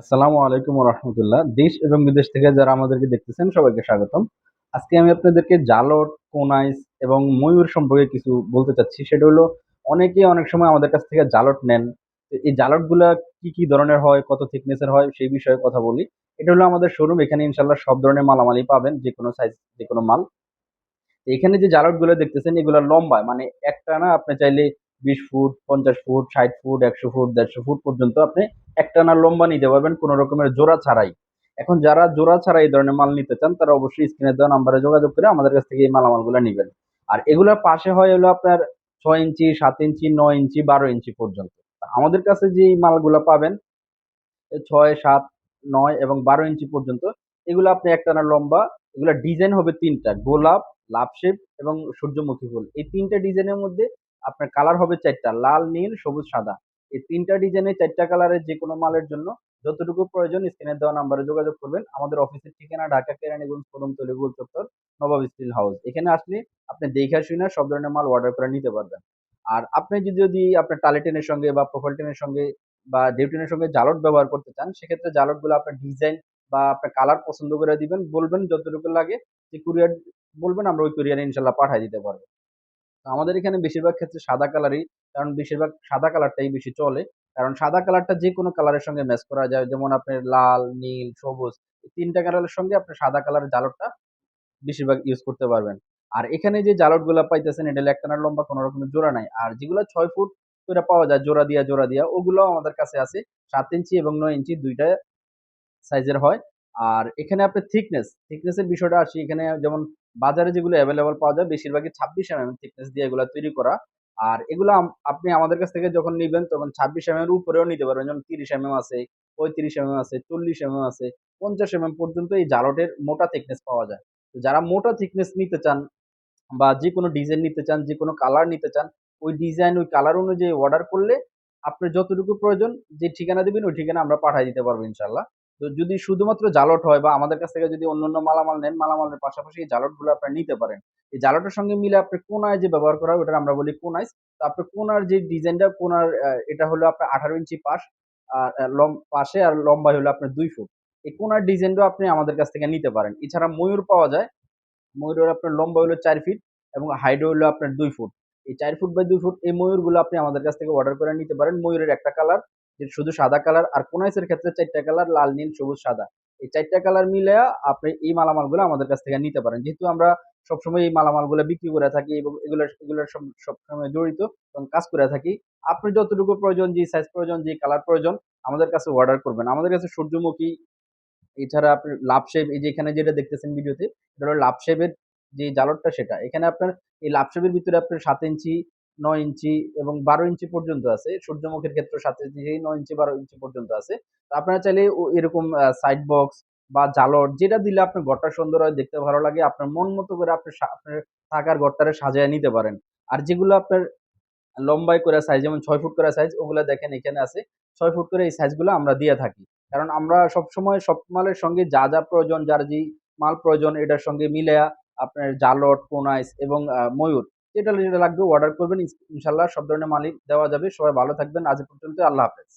আসসালামু আলাইকুম রহমতুল্লাহ। দেশ এবং বিদেশ থেকে যারা আমাদেরকে দেখতেছেন, সবাইকে স্বাগতম। আজকে আমি আপনাদেরকে জালট, কোনাইস এবং ময়ূর সম্পর্কে কিছু বলতে চাচ্ছি। সেটা হলো অনেকে অনেক সময় আমাদের কাছ থেকে জালট নেন। এই জালটগুলা কি কি ধরনের হয়, কত থিকনেসের হয়, সেই বিষয়ে কথা বলি। এটা হলো আমাদের শোরুম এখানে ইনশাল্লাহ সব ধরনের মালামালই পাবেন যে কোনো সাইজ যে কোনো মাল এখানে যে জালটগুলো দেখতেছেন, এগুলো লম্বা মানে একটা না আপনি চাইলে বিশ ফুট, পঞ্চাশ ফুট, ষাট ফুট, একশো ফুট, দেড়শো ফুট পর্যন্ত আপনি একটানা লম্বা নিতে পারবেন কোনো রকমের জোড়া ছাড়াই। এখন যারা জোড়া ছাড়া এই ধরনের মাল নিতে চান, তারা অবশ্যই স্ক্রিনে দেওয়া নাম্বারে যোগাযোগ করে আমাদের কাছ থেকে এই মালামালগুলো নেবেন। আর এগুলোর পাশে হয় হলো আপনার ছয় ইঞ্চি, সাত ইঞ্চি, নয় ইঞ্চি, বারো ইঞ্চি পর্যন্ত। আমাদের কাছে যে মালগুলো পাবেন ছয়, সাত, নয় এবং বারো ইঞ্চি পর্যন্ত, এগুলো আপনি একটানা লম্বা, এগুলো ডিজাইন হবে তিনটা। গোলাপ, লাভ শেপ এবং সূর্যমুখী ফুল। এই তিনটা ডিজাইনের মধ্যে আপনার কালার হবে চারটা, লাল, নীল, সবুজ, সাদা। এই তিনটা ডিজাইনের চারটা কালারের যে কোনো মালের জন্য যতটুকু প্রয়োজন স্ক্রিনে দেওয়া নাম্বারে যোগাযোগ করবেন। আমাদের অফিসের ঠিকানা ঢাকা কেরানীগঞ্জ কদমতলী গোল চত্বর, নবাব স্টিল হাউস। এখানে আসলে আপনি দেখে শুনে সব ধরনের মাল অর্ডার করে নিতে পারবেন। আর আপনি যদি যদি আপনার টালিটেনের সঙ্গে বা প্রোফাইল টেনের সঙ্গে বা ডিউটিনের সঙ্গে জালট ব্যবহার করতে চান, সেক্ষেত্রে জালটগুলো আপনার ডিজাইন বা আপনার কালার পছন্দ করে দিবেন। বলবেন যতটুকু লাগে যে কুরিয়ার বলবেন, আমরা ওই কুরিয়ারে ইনশাল্লাহ পাঠিয়ে দিতে পারব। তো আমাদের এখানে বেশিরভাগ ক্ষেত্রে সাদা কালারই কারণ বেশিরভাগ সাদা কালারটাই বেশি চলে। কারণ সাদা কালারটা যে কোনো কালারের সঙ্গে ম্যাচ করা যায়। যেমন আপনার লাল, নীল, সবুজ তিনটা কালারের সঙ্গে আপনি সাদা কালারের জালটটা বেশিরভাগ ইউজ করতে পারবেন। আর এখানে যে জালটগুলা পাইতেছেন, এটা একটানার লম্বা, কোনো রকমের জোড়া নাই। আর যেগুলো ছয় ফুট করে পাওয়া যায়, জোড়া দিয়া জোড়া দিয়া ওগুলো আমাদের কাছে আছে। সাত ইঞ্চি এবং নয় ইঞ্চি দুইটা সাইজের হয়। আর এখানে আপনার থিকনেস থিকনেসের বিষয়টা আসি, এখানে যেমন বাজারে যেগুলো অ্যাভেলেবল পাওয়া যায়, বেশিরভাগই ছাব্বিশ এম এম থিকনেস দিয়ে এগুলো তৈরি করা। আর এগুলো আপনি আমাদের কাছ থেকে যখন নেবেন, তখন ছাব্বিশ এম এর উপরেও নিতে পারবেন। যেমন তিরিশ এম এম আছে, পঁয়ত্রিশ এম এম আছে, চল্লিশ এম এম আছে, পঞ্চাশ এম এম পর্যন্ত এই জালটের মোটা থিকনেস পাওয়া যায়। তো যারা মোটা থিকনেস নিতে চান বা যে কোনো ডিজাইন নিতে চান যে কোনো কালার নিতে চান, ওই ডিজাইন ওই কালার অনুযায়ী অর্ডার করলে আপনার যতটুকু প্রয়োজন, যে ঠিকানা দেবেন, ওই ঠিকানা আমরা পাঠিয়ে দিতে পারব ইনশাল্লাহ তো যদি শুধুমাত্র জালট হয় বা আমাদের কাছ থেকে যদি অন্যান্য মালামাল নেন, মালামালের পাশাপাশি এই জালটগুলো আপনারা নিতে পারেন। এই জালটের সঙ্গে মিলে আপনি কোনায় যে ব্যবহার করা হয় ওটা আমরা বলি কোনাইস। তো আপনি কোনার যে ডিজাইনটা, কোনার এটা হলো আপনার আঠারো ইঞ্চি পাশ আর লম, পাশে আর লম্বাই হলো আপনার দুই ফুট। এই কোনার ডিজাইনটাও আপনি আমাদের কাছ থেকে নিতে পারেন। এছাড়া ময়ূর পাওয়া যায়। ময়ূরের আপনার লম্বা হলো চার ফিট এবং হাইট হলো আপনার দুই ফুট। এই চার ফুট বাই দুই ফুট এই ময়ূরগুলো আপনি আমাদের কাছ থেকে অর্ডার করে নিতে পারেন। ময়ূরের একটা কালার। যে শুধু সাদা কালার আর কোনাইসের ক্ষেত্রে চারটা কালার লাল, নীল, সবুজ, সাদা। এই চারটা কালার মিলে আপনি এই মালামালগুলো আমাদের কাছ থেকে নিতে পারেন। যেহেতু আমরা সবসময় এই মালামালগুলো বিক্রি করে থাকি এবং এগুলো এগুলোর সবসময় জড়িত এবং কাজ করে থাকি, আপনি যতটুকু প্রয়োজন, যে সাইজ প্রয়োজন, যে কালার প্রয়োজন, আমাদের কাছে অর্ডার করবেন। আমাদের কাছে সূর্যমুখী, এছাড়া আপনি লাভ শেপ এই যে এখানে যেটা দেখতেছেন ভিডিওতে, এটা হলো লাভ শেপের যে জালরটা সেটা। এখানে আপনার এই লাভ শেপের ভিতরে আপনার সাত ইঞ্চি নয় ইঞ্চি এবং বারো ইঞ্চি পর্যন্ত আছে। সূর্যমুখীর ক্ষেত্রে সাত ইঞ্চি নয় ইঞ্চি, বারো ইঞ্চি পর্যন্ত আছে। আপনারা চাইলে এরকম সাইড বক্স বা জালর যেটা দিলে আপনার ঘরটা সুন্দর হয়, দেখতে ভালো লাগে, আপনার মন মতো করে আপনি আপনার থাকার ঘরটারে সাজায় নিতে পারেন। আর যেগুলো আপনার লম্বাই করে সাইজ যেমন ছয় ফুট করে সাইজ ওগুলো দেখেন এখানে আছে। ছয় ফুট করে এই সাইজগুলো আমরা দিয়ে থাকি। কারণ আমরা সব সময় সব মালের সঙ্গে যা যা প্রয়োজন, যার যে মাল প্রয়োজন, এটার সঙ্গে মিলে আপনার জালট কোনাইস এবং ময়ূর যেটা যেটা লাগবে অর্ডার করবেন। ইনশাল্লাহ সব ধরনের মালিক দেওয়া যাবে। সবাই ভালো থাকবেন। আজ পর্যন্ত আল্লাহ হাফেজ।